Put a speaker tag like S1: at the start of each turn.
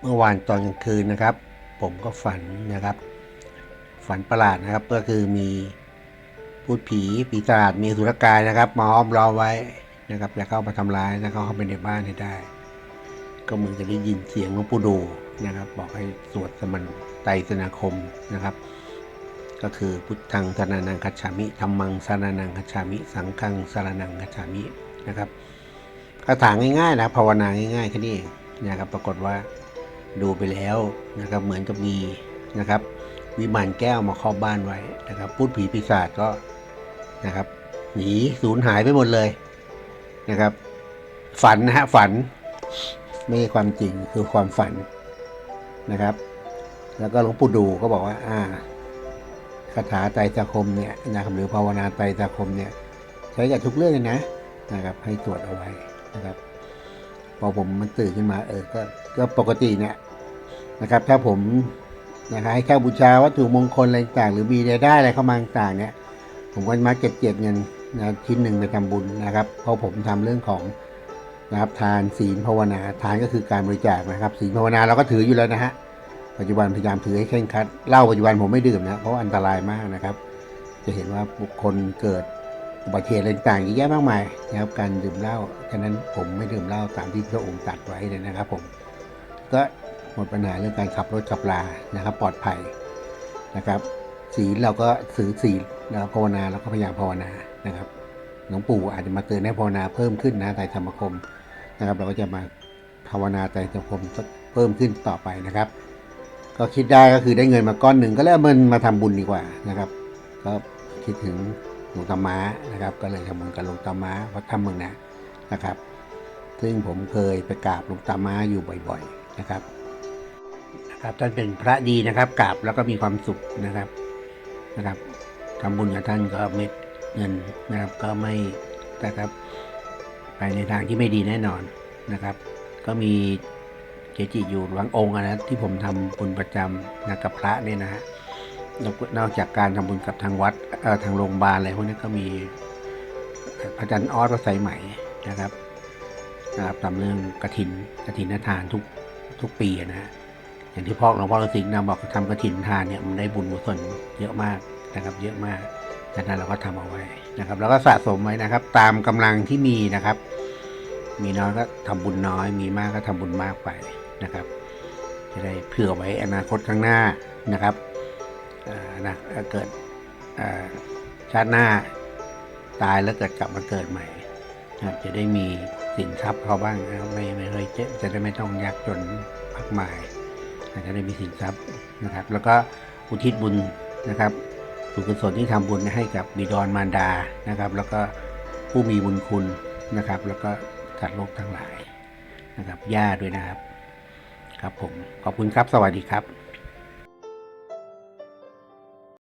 S1: เมื่อวานตอนกลางคืนนะครับ ผมก็ฝันนะครับ ฝันประหลาดนะครับก็คือมีพูดผีปีศาจมีสุรกายนะครับมาอ้อมล้อมไว้นะครับจะเข้ามาทำร้ายแล้วก็เข้าไปในบ้านให้ได้ ก็เหมือนจะได้ยินเสียงหลวงปู่ดูนะครับ บอกให้สวดสมันไตรสนาคมนะครับ ก็คือพุทธังสรนังคัจฉามิธรรมังสรนังคัจฉามิ สังฆังสรนังคัจฉามินะครับคาถาง่ายๆนะภาวนาง่ายๆแค่นี้นะครับปรากฏว่า ดูไปแล้วนะครับเหมือนกับมีนะครับวิมานแก้วมาครอบบ้านไว้นะครับพูดผีปีศาจก็นะครับหนีสูญหายไปหมดเลยนะครับ ฝันนะฮะฝันไม่ใช่ความจริงคือความฝันนะครับ แล้วก็หลวงปู่ดูก็บอกว่า อ่าคาถาไตรสาคมเนี่ยนะครับหรือภาวนาไตรสาคมเนี่ย ใช้กับทุกเรื่องเลยนะนะครับ ให้ตรวจเอาไว้นะครับ พอผมมันตื่นขึ้นมาเออก็ก็ปกติเนี่ยนะครับ ถ้าผมนะครับให้เข้าบูชาวัตถุมงคลอะไรต่างหรือมีรายได้อะไรเข้ามาต่างเนี่ยผมก็มักเก็บเก็บเงินนะชิ้นหนึ่งไปทำบุญนะครับ เพราะผมทำเรื่องของนะครับทานศีลภาวนาทานก็คือการบริจาคนะครับศีลภาวนาเราก็ถืออยู่แล้วนะฮะปัจจุบันพยายามถือให้เคร่งครัดเหล้าปัจจุบันผมไม่ดื่มนะเพราะอันตรายมากนะครับ จะเห็นว่าบุคคลเกิด อุบัติเหตุอะไรต่างๆเยอะแยะมากมายนะครับการดื่มเหล้าฉะนั้นผมไม่ดื่มเหล้าตามที่พระองค์ตรัสไว้เลยนะครับผมก็หมดปัญหาเรื่องการขับรถขับลานะครับ ปลอดภัยนะครับศีลเราก็ถือศีลแล้วภาวนาเราก็พยายามภาวนานะครับหลวงปู่อาจจะมาเตือนให้ภาวนาเพิ่มขึ้นนะไตรธรรมคมนะครับ เราก็จะมาภาวนาไตรธรรมคมเพิ่มขึ้นต่อไปนะครับ ก็คิดได้ก็คือได้เงินมาก้อนหนึ่งก็เลยเอาเงินมาทำบุญดีกว่านะครับ ก็คิดถึง หลวงตาม้านะครับ ก็เลยทำบุญกับหลวงตาม้าวัดถ้ำเมืองนะนะครับ ซึ่งผมเคยไปกราบหลวงตาม้าอยู่บ่อยๆนะครับนะครับท่านเป็นพระดีนะครับกราบแล้วก็มีความสุขนะครับนะครับทำบุญกับท่านก็เม็ดเงินนะครับก็ไม่นะครับไปในทางที่ไม่ดีแน่นอนนะครับ ก็มีเกจิอยู่หลังองค์นะที่ผมทำบุญประจำนะกับพระเนี่ยนะฮะ นอกจากการทำบุญกับทางวัดทางโรงพยาบาลอะไรพวกนี้ก็มีพระอาจารย์ออสวัดสายใหม่นะครับนะครับทำเรื่องกระถินกระถินทานทุกทุกปีนะฮะอย่างที่พ่อหลวงพ่อฤาษีนะบอกทำกระถินทานเนี่ยมันได้บุญกุศลเยอะมากนะครับ เยอะมากฉะนั้นเราก็ทำเอาไว้นะครับ แล้วก็สะสมไว้นะครับ ตามกำลังที่มีนะครับ มีน้อยก็ทำบุญน้อย มีมากก็ทำบุญมากไปนะครับ จะได้เผื่อไว้อนาคตข้างหน้านะครับ นะเกิดชาติหน้าตายแล้วเกิดกลับมาเกิดใหม่นะจะได้มีสินทรัพย์เขาบ้างนะไม่ไม่เคยเจ็บจะได้ไม่ต้องยากจนมากมายจะได้มีสินทรัพย์นะครับ แล้วก็อุทิศบุญนะครับสุกุศลที่ทำบุญให้กับบิดรมารดานะครับ แล้วก็ผู้มีบุญคุณนะครับ แล้วก็สัตว์โลกทั้งหลายนะครับญาติด้วยนะครับ ครับผมขอบคุณครับสวัสดีครับ